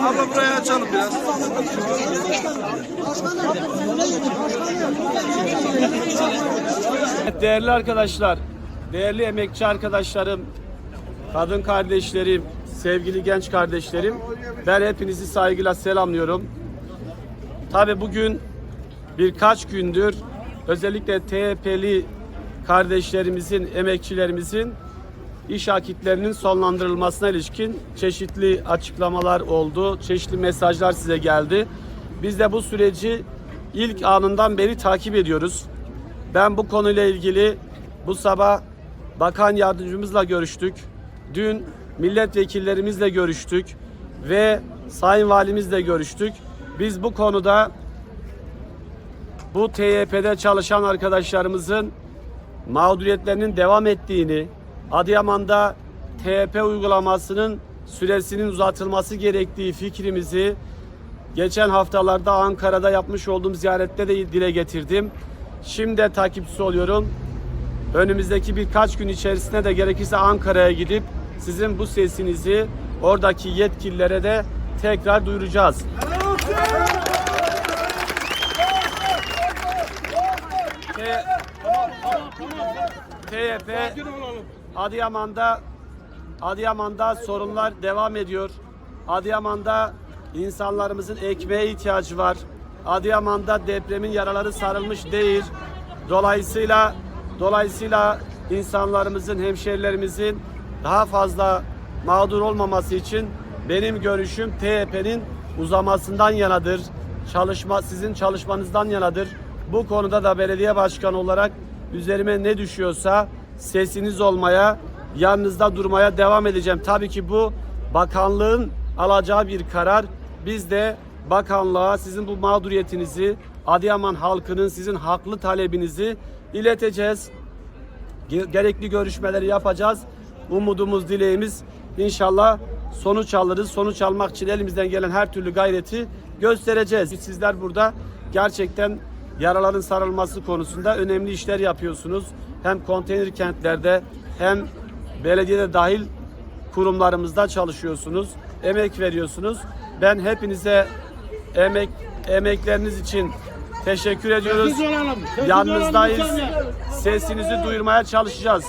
Abla burayı açalım biraz. Değerli arkadaşlar, değerli emekçi arkadaşlarım, kadın kardeşlerim, sevgili genç kardeşlerim, ben hepinizi saygıyla selamlıyorum. Tabi bugün birkaç gündür özellikle THP'li kardeşlerimizin, emekçilerimizin iş akitlerinin sonlandırılmasına ilişkin çeşitli açıklamalar oldu, çeşitli mesajlar size geldi. Biz de bu süreci ilk anından beri takip ediyoruz. Ben bu konuyla ilgili bu sabah bakan yardımcımızla görüştük. Dün milletvekillerimizle görüştük ve sayın valimizle görüştük. Biz bu konuda bu TYP'de çalışan arkadaşlarımızın mağduriyetlerinin devam ettiğini, Adıyaman'da TYP uygulamasının süresinin uzatılması gerektiği fikrimizi geçen haftalarda Ankara'da yapmış olduğum ziyarette de dile getirdim. Şimdi de takipçisi oluyorum. Önümüzdeki birkaç gün içerisinde de gerekirse Ankara'ya gidip sizin bu sesinizi oradaki yetkililere de tekrar duyuracağız. TYP Adıyaman'da Adıyaman'da sorunlar devam ediyor. Adıyaman'da insanlarımızın ekmeğe ihtiyacı var. Adıyaman'da depremin yaraları sarılmış değil. Dolayısıyla dolayısıyla insanlarımızın, hemşerilerimizin daha fazla mağdur olmaması için benim görüşüm THP'nin uzamasından yanadır. Çalışma sizin çalışmanızdan yanadır. Bu konuda da belediye başkanı olarak üzerime ne düşüyorsa sesiniz olmaya, yanınızda durmaya devam edeceğim. Tabii ki bu bakanlığın alacağı bir karar. Biz de bakanlığa sizin bu mağduriyetinizi, Adıyaman halkının sizin haklı talebinizi ileteceğiz. Ge- Gerekli görüşmeleri yapacağız. Umudumuz, dileğimiz inşallah sonuç alırız. Sonuç almak için elimizden gelen her türlü gayreti göstereceğiz. Sizler burada gerçekten yaraların sarılması konusunda önemli işler yapıyorsunuz. Hem konteyner kentlerde hem belediyede dahil kurumlarımızda çalışıyorsunuz. Emek veriyorsunuz. Ben hepinize emek emekleriniz için teşekkür ediyoruz. Yanınızdayız. Sesinizi duyurmaya çalışacağız.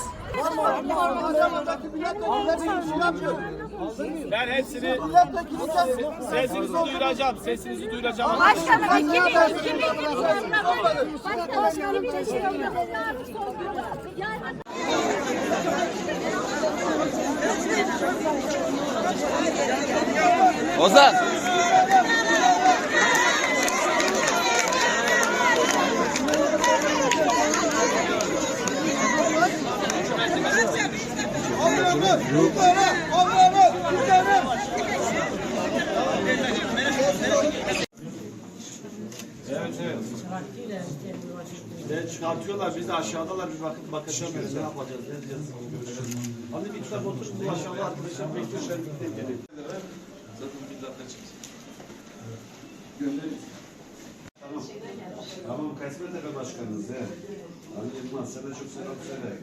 Ben hepsini sesinizi duyuracağım. Sesinizi duyuracağım. Başkanım iki bin, iki bin Başkanım iki bin şey. Yani Ozan. Evet evet. Ben çıkartıyorlar biz de aşağıdalar bir bakıp bakacağız ne yapacağız ne edeceğiz. Hadi bir kitap oturun bu aşağıda arkadaşlar bekliyor ben bir geleyim. Tamam. Tamam Kasmet Tepe Başkanınız he. Ali Yılmaz sana çok selam söyle.